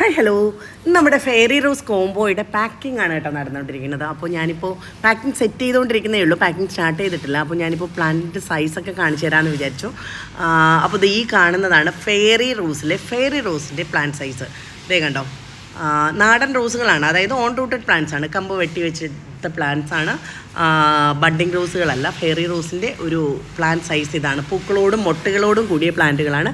Hi hello നമ്മുടെ fairy rose കോംബോയുടെ packing ആണ് കേട്ടോ നടന്നുകൊണ്ടിരിക്കുന്നത്. അപ്പോൾ ഞാനിപ്പോൾ പാക്കിംഗ് സെറ്റ് ചെയ്തുകൊണ്ടിരിക്കുന്നേ ഉള്ളൂ. പാക്കിംഗ് സ്റ്റാർട്ട് ചെയ്തിട്ടില്ല. അപ്പോൾ ഞാനിപ്പോൾ പ്ലാന്റിന്റെ സൈസൊക്കെ കാണിച്ചു തരാമെന്ന് വിചാരിച്ചു. അപ്പോൾ ഇത് ഈ കാണുന്നതാണ് ഫെയറി റോസിലെ ഫെയറി റോസിന്റെ പ്ലാന്റ് സൈസ് ഇതേ കണ്ടോ? നാടൻ റോസുകളാണ് അതായത് ഓൺ റൂട്ടഡ് പ്ലാന്റ്സ് ആണ്. കമ്പ് വെട്ടി വെച്ചിട്ട പ്ലാന്റ്സ് ആണ്. ബഡ്ഡിംഗ് റോസുകളല്ല ഫെയറി റോസിന്റെ ഒരു പ്ലാന്റ് സൈസ് ഇതാണ്. പൂക്കളോടും മൊട്ടുകളോടും കൂടിയ പ്ലാന്റുകളാണ്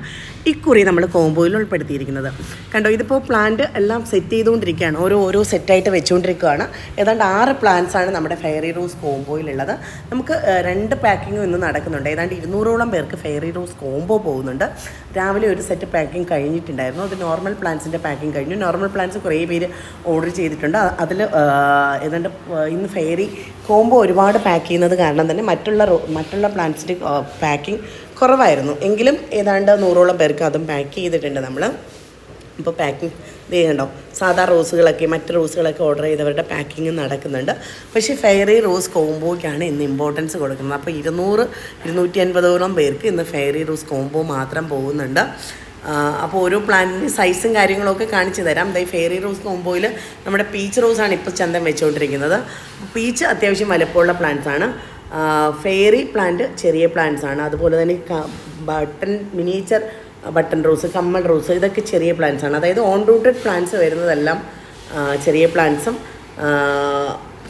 ഇക്കുറി നമ്മൾ കോമ്പോയിൽ ഉൾപ്പെടുത്തിയിരിക്കുന്നത്. കണ്ടോ ഇതിപ്പോൾ പ്ലാന്റ് എല്ലാം സെറ്റ് ചെയ്തുകൊണ്ടിരിക്കുകയാണ്. ഓരോ ഓരോ സെറ്റായിട്ട് വെച്ചുകൊണ്ടിരിക്കുകയാണ്. ഏതാണ്ട് ആറ് പ്ലാന്റ്സ് ആണ് നമ്മുടെ ഫെയറി റോസ് കോമ്പോയിലുള്ളത് നമുക്ക് രണ്ട് പാക്കിങ്ങും ഇന്ന് നടക്കുന്നുണ്ട്. ഏതാണ്ട് ഇരുന്നൂറോളം പേർക്ക് ഫെയറി റോസ് കോംബോ പോകുന്നുണ്ട്. രാവിലെ ഒരു സെറ്റ് പാക്കിംഗ് കഴിഞ്ഞിട്ടുണ്ടായിരുന്നു. അത് നോർമൽ പ്ലാന്റ്സിന്റെ പാക്കിംഗ് കഴിഞ്ഞു. നോർമൽ പ്ലാന്റ്സ് കുറേ പേര് ഓർഡർ ചെയ്തിട്ടുണ്ട്. അതിൽ ഏതാണ്ട് ഇന്ന് ഫെയറി കോംബോ ഒരുപാട് പാക്ക് ചെയ്യുന്നത് കാരണം തന്നെ മറ്റുള്ള മറ്റുള്ള പ്ലാന്റ്സിന്റെ പാക്കിംഗ് കുറവായിരുന്നു. എങ്കിലും ഏതാണ്ട് നൂറോളം പേർക്ക് അതും പാക്ക് ചെയ്തിട്ടുണ്ട് നമ്മൾ ഇപ്പോൾ പാക്കിങ് ഇത് ചെയ്യണ്ടോ സാധാ റോസുകളൊക്കെ മറ്റ് റോസുകളൊക്കെ ഓർഡർ ചെയ്തവരുടെ പാക്കിങ് നടക്കുന്നുണ്ട്. പക്ഷേ ഫെയറി റോസ് കോംബോയ്ക്കാണ് ഇന്ന് ഇമ്പോർട്ടൻസ് കൊടുക്കുന്നത്. അപ്പോൾ ഇരുന്നൂറ് ഇരുന്നൂറ്റി അൻപതോളം പേർക്ക് ഇന്ന് ഫെയറി റോസ് കോംബോ മാത്രം പോകുന്നുണ്ട്. അപ്പോൾ ഓരോ പ്ലാന്റിന്റെ സൈസും കാര്യങ്ങളൊക്കെ കാണിച്ചു തരാം. ദൈ ഫെയറി റോസ് കോംബോയിൽ നമ്മുടെ പീച്ച് റോസാണ് ഇപ്പോൾ ചന്തം വെച്ചുകൊണ്ടിരിക്കുന്നത് പീച്ച് അത്യാവശ്യം വലപ്പുള്ള പ്ലാന്റ്സാണ് ഫെയറി പ്ലാന്റ് ചെറിയ പ്ലാന്റ്സ് ആണ്. അതുപോലെ തന്നെ ബട്ടൺ മിനിയേച്ചർ ബട്ടൺ റോസ് കമ്മൽ റോസ് ഇതൊക്കെ ചെറിയ പ്ലാന്റ്സ് ആണ്. അതായത് ഓൺ റൂട്ടഡ് പ്ലാന്റ്സ് വരുന്നതെല്ലാം ചെറിയ പ്ലാന്റ്സും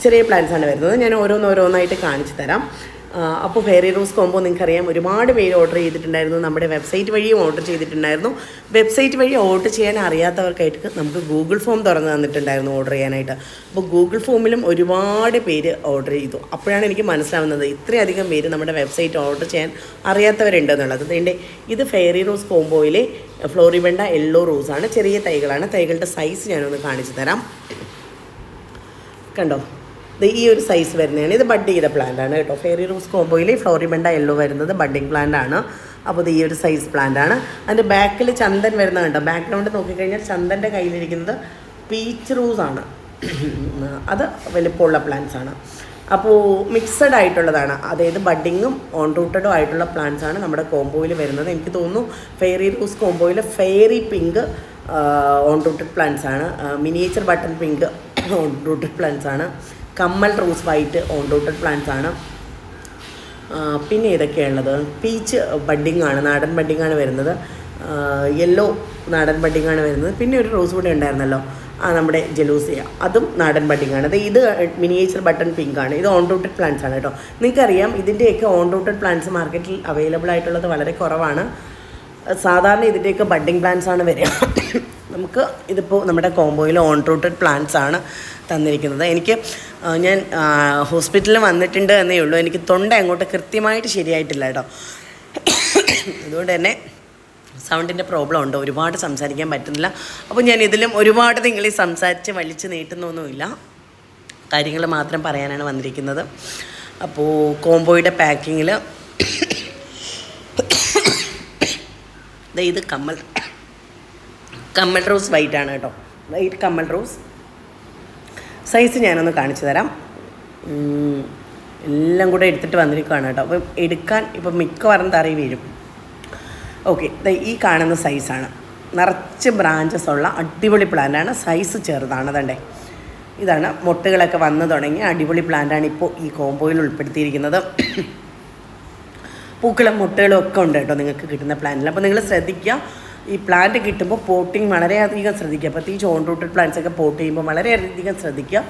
ചെറിയ പ്ലാന്റ്സ് ആണ് വരുന്നത്. ഞാൻ ഓരോന്നോരോന്നായിട്ട് കാണിച്ചു തരാം. അപ്പോൾ ഫെയറി റോസ് കോംബോ നിങ്ങൾക്കറിയാം. ഒരുപാട് പേര് ഓർഡർ ചെയ്തിട്ടുണ്ടായിരുന്നു. നമ്മുടെ വെബ്സൈറ്റ് വഴിയും ഓർഡർ ചെയ്തിട്ടുണ്ടായിരുന്നു. വെബ്സൈറ്റ് വഴി ഓർഡർ ചെയ്യാൻ അറിയാത്തവർക്കായിട്ട് നമുക്ക് ഗൂഗിൾ ഫോം തുറന്ന് തന്നിട്ടുണ്ടായിരുന്നു ഓർഡർ ചെയ്യാനായിട്ട്. അപ്പോൾ ഗൂഗിൾ ഫോമിലും ഒരുപാട് പേര് ഓർഡർ ചെയ്തു. അപ്പോഴാണ് എനിക്ക് മനസ്സിലാവുന്നത് ഇത്രയധികം പേര് നമ്മുടെ വെബ്സൈറ്റ് ഓർഡർ ചെയ്യാൻ അറിയാത്തവരുണ്ടെന്നുള്ളത് അതിന്റെ ഇത് ഫെയറി റോസ് കോംബോയിലെ ഫ്ലോറിബണ്ട യെല്ലോ റോസാണ് ചെറിയ തൈകളാണ്. തൈകളുടെ സൈസ് ഞാനൊന്ന് കാണിച്ചു തരാം. കണ്ടോ? ഈ ഒരു സൈസ് വരുന്നതാണ്. ഇത് ബഡ് ചെയ്ത പ്ലാന്റ് ആണ് കേട്ടോ. ഫെയറി റോസ് കോംബോയിൽ ഫ്ലോറിബണ്ട യെല്ലോ വരുന്നത് ബഡ്ഡിങ് പ്ലാന്റ് ആണ്. അപ്പോൾ ഇത് ഈ ഒരു സൈസ് പ്ലാന്റ് ആണ്. അതിന്റെ ബാക്കിൽ ചന്ദൻ വരുന്ന കണ്ടോ? ബാക്ക്ഗ്രൗണ്ട് നോക്കിക്കഴിഞ്ഞാൽ ചന്ദന്റെ കയ്യിലിരിക്കുന്നത് പീച്ച് റൂസ് ആണ്. അത് വലിപ്പമുള്ള പ്ലാന്റ്സ് ആണ്. അപ്പോൾ മിക്സഡ് ആയിട്ടുള്ളതാണ്. അതായത് ബഡ്ഡിങ്ങും ഓൺ റൂട്ടഡും ആയിട്ടുള്ള പ്ലാന്റ്സ് ആണ് നമ്മുടെ കോംബോയിൽ വരുന്നത്. എനിക്ക് തോന്നുന്നു fairy rose കോംബോയിൽ fairy pink own rooted plants ആണ്. Miniature button pink own rooted plants ആണ്. കമ്മൽ rose white own rooted plants ആണ്. പിന്നെ ഏതൊക്കെയാണുള്ളത്? പീച്ച് ബഡ്ഡിംഗ് ആണ് നാടൻ ബഡ്ഡിംഗ് ആണ് വരുന്നത്. യെല്ലോ നാടൻ ബഡ്ഡിംഗ് ആണ് വരുന്നത്. പിന്നെ ഒരു റോസ് കൂടെ ഉണ്ടായിരുന്നല്ലോ ആ നമ്മുടെ ജലൂസിയ. അതും നാടൻ ബഡ്ഡിംഗ് ആണ്. ദേ ഇത് മിനിയേച്ചർ ബട്ടൺ പിങ്ക് ആണ്. ഇത് ഓൺ റൂട്ടഡ് പ്ലാന്റ്സ് ആണ് കേട്ടോ. നിങ്ങൾക്കറിയാം ഇതിന്റെയൊക്കെ ഓൺ റൂട്ടഡ് പ്ലാന്റ്സ് മാർക്കറ്റിൽ അവൈലബിൾ ആയിട്ടുള്ളത് വളരെ കുറവാണ്. സാധാരണ ഇതിന്റെയൊക്കെ ബഡ്ഡിങ് പ്ലാന്റ്സ് ആണ് വരിക. നമുക്ക് ഇതിപ്പോൾ നമ്മുടെ കോംബോയിൽ ഓൺ റൂട്ടഡ് പ്ലാന്റ്സ് ആണ് തന്നിരിക്കുന്നത്. എനിക്ക് ഞാൻ ഹോസ്പിറ്റലിൽ വന്നിട്ടുണ്ട് എന്നേ ഉള്ളൂ. എനിക്ക് തൊണ്ട അങ്ങോട്ട് കൃത്യമായിട്ട് ശരിയായിട്ടില്ല കേട്ടോ. അതുകൊണ്ട് തന്നെ സൗണ്ടിന്റെ പ്രോബ്ലം ഉണ്ട്. ഒരുപാട് സംസാരിക്കാൻ പറ്റുന്നില്ല. അപ്പോൾ ഞാൻ ഇതിലും ഒരുപാട് നിങ്ങളീ സംസാരിച്ച് വലിച്ചു നീട്ടുന്നൊന്നുമില്ല. കാര്യങ്ങൾ മാത്രം പറയാനാണ് വന്നിരിക്കുന്നത്. അപ്പോൾ കോംബോയുടെ പാക്കിങ്ങിൽ ഇത് കമ്മൽ കമ്മൽ റോസ് വൈറ്റ് ആണ് കേട്ടോ. വൈറ്റ് കമ്മൽ റോസ്. സൈസ് ഞാനൊന്ന് കാണിച്ചു തരാം. എല്ലാം കൂടെ എടുത്തിട്ട് വന്നിരിക്കുകയാണ് കേട്ടോ. അപ്പം എടുക്കാൻ ഇപ്പം മിക്കവാറും തറി വരും ഓക്കെ ഈ കാണുന്ന സൈസാണ് നിറച്ച് ബ്രാഞ്ചസ് ഉള്ള അടിപൊളി പ്ലാന്റാണ് സൈസ് ചെറുതാണ് അതണ്ടേ ഇതാണ് മുട്ടുകളൊക്കെ വന്നു തുടങ്ങി അടിപൊളി പ്ലാന്റാണ് ഇപ്പോൾ ഈ കോമ്പോയിൽ ഉൾപ്പെടുത്തിയിരിക്കുന്നത്. പൂക്കളും മുട്ടകളും ഒക്കെ ഉണ്ട് കേട്ടോ നിങ്ങൾക്ക് കിട്ടുന്ന പ്ലാന്റിൽ അപ്പോൾ നിങ്ങൾ ശ്രദ്ധിക്കുക ഈ പ്ലാന്റ് കിട്ടുമ്പോൾ പോട്ടിങ് വളരെയധികം ശ്രദ്ധിക്കുക. പ്രത്യേകിച്ച് ഓൺ റൂട്ടഡ് പ്ലാന്റ്സ് ഒക്കെ പോട്ട് ചെയ്യുമ്പോൾ വളരെയധികം ശ്രദ്ധിക്കുക.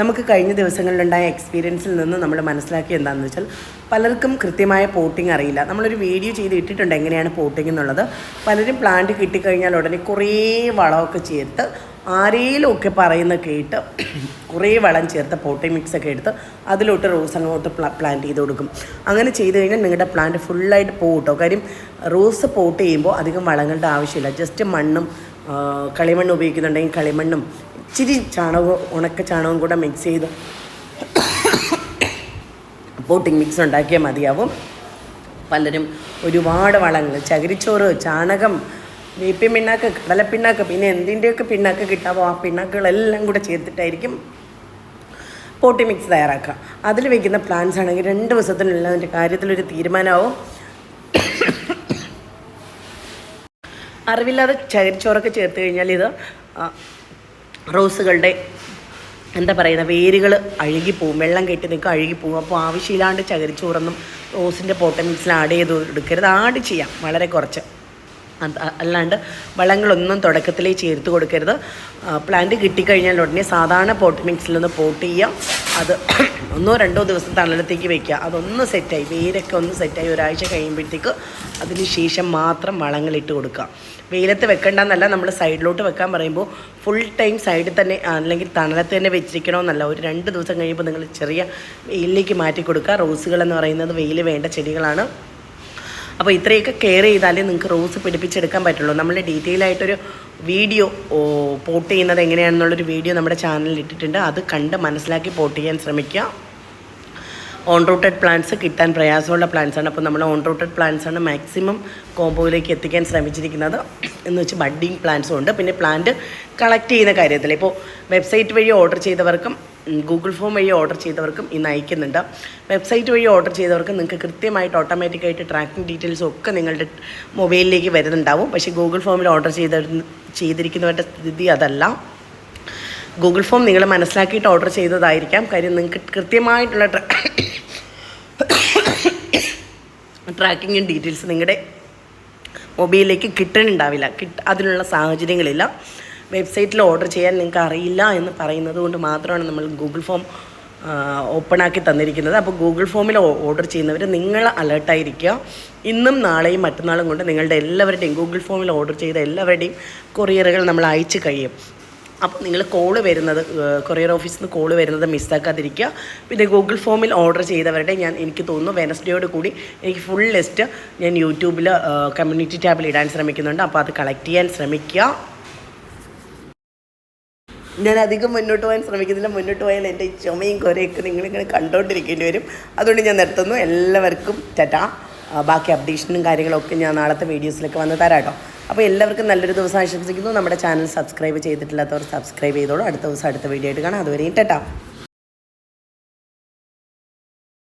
നമുക്ക് കഴിഞ്ഞ ദിവസങ്ങളിലുണ്ടായ എക്സ്പീരിയൻസിൽ നിന്ന് നമ്മൾ മനസ്സിലാക്കി എന്താണെന്ന് വെച്ചാൽ പലർക്കും കൃത്യമായ പോട്ടിങ് അറിയില്ല. നമ്മളൊരു വീഡിയോ ചെയ്ത് ഇട്ടിട്ടുണ്ട് എങ്ങനെയാണ് പോട്ടിങ് എന്നുള്ളത്. പലരും പ്ലാന്റ് കിട്ടിക്കഴിഞ്ഞാൽ ഉടനെ കുറേ വളമൊക്കെ ചേർത്ത് ആരേലും ഒക്കെ പറയുന്ന കേട്ട് കുറേ വളം ചേർത്ത് പോട്ടി മിക്സ് ഒക്കെ എടുത്ത് അതിലോട്ട് റോസ് അങ്ങോട്ട് പ്ലാന്റ് ചെയ്ത് കൊടുക്കും. അങ്ങനെ ചെയ്ത് കഴിഞ്ഞാൽ നിങ്ങളുടെ പ്ലാന്റ് ഫുള്ളായിട്ട് പോകട്ടോ കേട്ടോ കാര്യം റോസ് പോട്ട് ചെയ്യുമ്പോൾ അധികം വളങ്ങളുടെ ആവശ്യമില്ല. ജസ്റ്റ് മണ്ണും കളിമണ്ണ് ഉപയോഗിക്കുന്നുണ്ടെങ്കിൽ കളിമണ്ണും ഇച്ചിരി ചാണകവും ഉണക്ക ചാണകവും കൂടെ മിക്സ് ചെയ്ത് പോട്ടിംഗ് മിക്സ് ഉണ്ടാക്കിയാൽ മതിയാവും. പലരും ഒരുപാട് വളങ്ങൾ ചകിരിച്ചോറ് ചാണകം വേപ്പിൻ പിണ്ണാക്ക് കടലപ്പിണ്ണാക്ക് പിന്നെ എന്തിന്റെയൊക്കെ പിണ്ണാക്ക് കിട്ടാമോ ആ പിണ്ണാക്കുകളെല്ലാം കൂടെ ചേർത്തിട്ടായിരിക്കും പോട്ടി മിക്സ് തയ്യാറാക്കുക. അതിൽ വയ്ക്കുന്ന പ്ലാന്റ്സ് ആണെങ്കിൽ രണ്ട് ദിവസത്തിനുള്ള അതിന്റെ കാര്യത്തിലൊരു തീരുമാനമാവും. അറിവില്ലാതെ ചകരിച്ചോറൊക്കെ ചേർത്ത് കഴിഞ്ഞാൽ ഇത് റോസുകളുടെ എന്താ പറയുന്ന വേരുകൾ അഴുകിപ്പോവും വെള്ളം കെട്ടി നിൽക്കുക അഴുകിപ്പോവും അപ്പോൾ ആവശ്യമില്ലാണ്ട് ചകരിച്ചോറൊന്നും റോസിന്റെ പോട്ടമിക്സിൽ ആഡ് ചെയ്ത് എടുക്കരുത്. ആഡ് ചെയ്യാം വളരെ കുറച്ച്. അല്ലാണ്ട് വളങ്ങളൊന്നും തുടക്കത്തിലേ ചേർത്ത് കൊടുക്കരുത്. പ്ലാന്റ് കിട്ടിക്കഴിഞ്ഞാൽ ഉടനെ സാധാരണ പോട്ട് മിക്സിൽ നിന്ന് പോട്ട് ചെയ്യാം. അത് ഒന്നോ രണ്ടോ ദിവസം തണലത്തേക്ക് വെക്കുക. അതൊന്ന് സെറ്റായി വേരൊക്കെ ഒന്ന് സെറ്റായി ഒരാഴ്ച കഴിയുമ്പോഴത്തേക്ക് അതിന് ശേഷം മാത്രം വളങ്ങളിട്ട് കൊടുക്കുക. വെയിലത്ത് വെക്കണ്ടെന്നല്ല നമ്മൾ സൈഡിലോട്ട് വെക്കാൻ പറയുമ്പോൾ ഫുൾ ടൈം സൈഡിൽ തന്നെ അല്ലെങ്കിൽ തണലത്ത് തന്നെ വെച്ചിരിക്കണമെന്നല്ല. ഒരു രണ്ട് ദിവസം കഴിയുമ്പോൾ നിങ്ങൾ ചെറിയ വെയിലിലേക്ക് മാറ്റി കൊടുക്കുക. റോസുകൾ എന്ന് പറയുന്നത് വെയിൽ വേണ്ട ചെടികളാണ്. അപ്പോൾ ഇത്രയൊക്കെ കെയർ ചെയ്താലേ നിങ്ങൾക്ക് റോസ് പിടിപ്പിച്ചെടുക്കാൻ പറ്റുള്ളൂ. നമ്മൾ ഡീറ്റെയിൽ ആയിട്ടൊരു വീഡിയോ പോട്ട് ചെയ്യുന്നത് എങ്ങനെയാണെന്നുള്ളൊരു വീഡിയോ നമ്മുടെ ചാനലിൽ ഇട്ടിട്ടുണ്ട്. അത് കണ്ട് മനസ്സിലാക്കി പോട്ട് ചെയ്യാൻ ശ്രമിക്കുക. ഓൺ റൂട്ടഡ് പ്ലാന്റ്സ് കിട്ടാൻ പ്രയാസമുള്ള പ്ലാന്റ്സ് ആണ്. അപ്പോൾ നമ്മൾ ഓൺ റൂട്ടഡ് പ്ലാന്റ്സ് ആണ് മാക്സിമം കോമ്പോയിലേക്ക് എത്തിക്കാൻ ശ്രമിച്ചിരിക്കുന്നത്. എന്ന് വെച്ച് ബഡ്ഡിങ് പ്ലാന്റ്സും ഉണ്ട്. പിന്നെ പ്ലാന്റ് കളക്ട് ചെയ്യുന്ന കാര്യത്തിൽ. ഇപ്പോൾ വെബ്സൈറ്റ് വഴി ഓർഡർ ചെയ്തവർക്കും ഗൂഗിൾ ഫോം വഴി ഓർഡർ ചെയ്തവർക്കും ഇന്ന് അയക്കുന്നുണ്ട്. വെബ്സൈറ്റ് വഴി ഓർഡർ ചെയ്തവർക്ക് നിങ്ങൾക്ക് കൃത്യമായിട്ട് ഓട്ടോമാറ്റിക്കായിട്ട് ട്രാക്കിംഗ് ഡീറ്റെയിൽസും ഒക്കെ നിങ്ങളുടെ മൊബൈലിലേക്ക് വരുന്നുണ്ടാവും. പക്ഷേ ഗൂഗിൾ ഫോമിൽ ഓർഡർ ചെയ്ത ചെയ്തിരിക്കുന്നവരുടെ സ്ഥിതി അതല്ല. ഗൂഗിൾ ഫോം നിങ്ങൾ മനസ്സിലാക്കിയിട്ട് ഓർഡർ ചെയ്തതായിരിക്കാം. കാര്യം നിങ്ങൾക്ക് കൃത്യമായിട്ടുള്ള ട്രാക്കിങ്ങും ഡീറ്റെയിൽസ് നിങ്ങളുടെ മൊബൈലിലേക്ക് കിട്ടണുണ്ടാവില്ല. കിട്ട അതിനുള്ള സാഹചര്യങ്ങളില്ല. വെബ്സൈറ്റിൽ ഓർഡർ ചെയ്യാൻ നിങ്ങൾക്ക് അറിയില്ല എന്ന് പറയുന്നത് കൊണ്ട് മാത്രമാണ് നമ്മൾ ഗൂഗിൾ ഫോം ഓപ്പൺ ആക്കി തന്നിരിക്കുന്നത്. അപ്പോൾ ഗൂഗിൾ ഫോമിൽ ഓർഡർ ചെയ്യുന്നവർ നിങ്ങൾ അലേർട്ടായിരിക്കുക ഇന്നും നാളെയും മറ്റന്നാളും കൊണ്ട് നിങ്ങളുടെ എല്ലാവരുടെയും ഗൂഗിൾ ഫോമിൽ ഓർഡർ ചെയ്ത എല്ലാവരുടെയും കൊറിയറുകൾ നമ്മൾ അയച്ചു കഴിയും. അപ്പോൾ നിങ്ങൾ കോൾ വരുന്നത് കൊറിയർ ഓഫീസിൽ നിന്ന് കോൾ വരുന്നത് മിസ്സാക്കാതിരിക്കുക പിന്നെ ഗൂഗിൾ ഫോമിൽ ഓർഡർ ചെയ്തവരുടെ ഞാൻ എനിക്ക് തോന്നുന്നു വെനസ്ഡേയോട് കൂടി എനിക്ക് ഫുൾ ലിസ്റ്റ് ഞാൻ യൂട്യൂബിൽ കമ്മ്യൂണിറ്റി ടാബിൽ ഇടാൻ ശ്രമിക്കുന്നുണ്ട്. അപ്പോൾ അത് കളക്ട് ചെയ്യാൻ ശ്രമിക്കുക. ഞാൻ അധികം മുന്നോട്ട് പോകാൻ ശ്രമിക്കുന്നില്ല. മുന്നോട്ട് പോയാൽ എന്റെ ചുമയും കുറേയൊക്കെ നിങ്ങളിങ്ങനെ കണ്ടുകൊണ്ടിരിക്കേണ്ടി വരും. അതുകൊണ്ട് ഞാൻ നിർത്തുന്നു. എല്ലാവർക്കും ടാറ്റാ. ബാക്കി അപ്ഡേഷനും കാര്യങ്ങളൊക്കെ ഞാൻ നാളത്തെ വീഡിയോസിലൊക്കെ വന്ന് തരാം കേട്ടോ. അപ്പോൾ എല്ലാവർക്കും നല്ലൊരു ദിവസം ആശംസിക്കുന്നു. നമ്മുടെ ചാനൽ സബ്സ്ക്രൈബ് ചെയ്തിട്ടില്ലാത്തവർ സബ്സ്ക്രൈബ് ചെയ്തോളൂ. അടുത്ത ദിവസം അടുത്ത വീഡിയോ ആയിട്ട് കാണാം. അതുവരെയും ടാറ്റാ.